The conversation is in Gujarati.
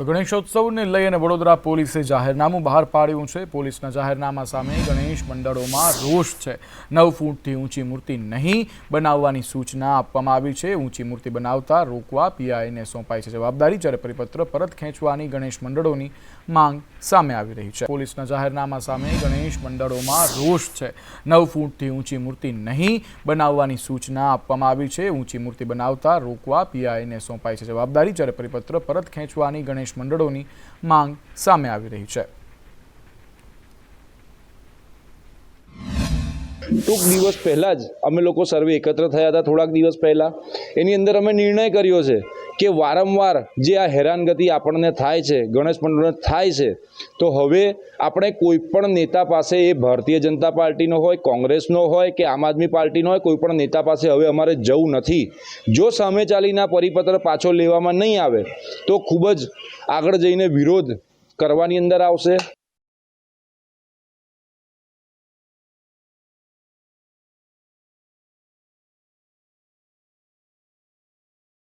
તો ગણેશોત્સવને લઈ અને વડોદરા પોલીસે જાહેરનામું બહાર પાડ્યું છે. પોલીસના જાહેરનામા સામે ગણેશ મંડળોમાં રોષ છે. નવ ફૂટથી ઊંચી મૂર્તિ નહીં બનાવવાની સૂચના આપવામાં આવી છે. ઊંચી મૂર્તિ બનાવતા રોકવા પીઆઈને સોંપાઈ છે જવાબદારી, જ્યારે પરિપત્ર પરત ખેંચવાની ગણેશ મંડળોની માંગ સામે આવી રહી છે. પોલીસના જાહેરનામા સામે ગણેશ મંડળોમાં રોષ છે. નવ ફૂટથી ઊંચી મૂર્તિ નહીં બનાવવાની સૂચના આપવામાં આવી છે. ઊંચી મૂર્તિ બનાવતા રોકવા પીઆઈને સોંપાઈ છે જવાબદારી, જ્યારે પરિપત્ર પરત ખેંચવાની ગણેશ મંડળોની માંગ સામે આવી રહી છે. ટૂંક દિવસ પહેલાં જ અમે લોકો સર્વે એકત્ર થયા હતા, થોડાક દિવસ પહેલાં. એની અંદર અમે નિર્ણય કર્યો છે કે વારંવાર જે આ હેરાનગતિ આપણને થાય છે, ગણેશ મંડળને થાય છે, તો હવે આપણે કોઈ પણ નેતા પાસે એ ભારતીય જનતા પાર્ટીનો હોય, કોંગ્રેસનો હોય કે આમ આદમી પાર્ટીનો હોય, કોઈ પણ નેતા પાસે હવે અમારે જવું નથી. જો સામે ચાલીના પરિપત્ર પાછો લેવામાં નહીં આવે, તો ખૂબ જ આગળ જઈને વિરોધ કરવાની અંદર આવશે.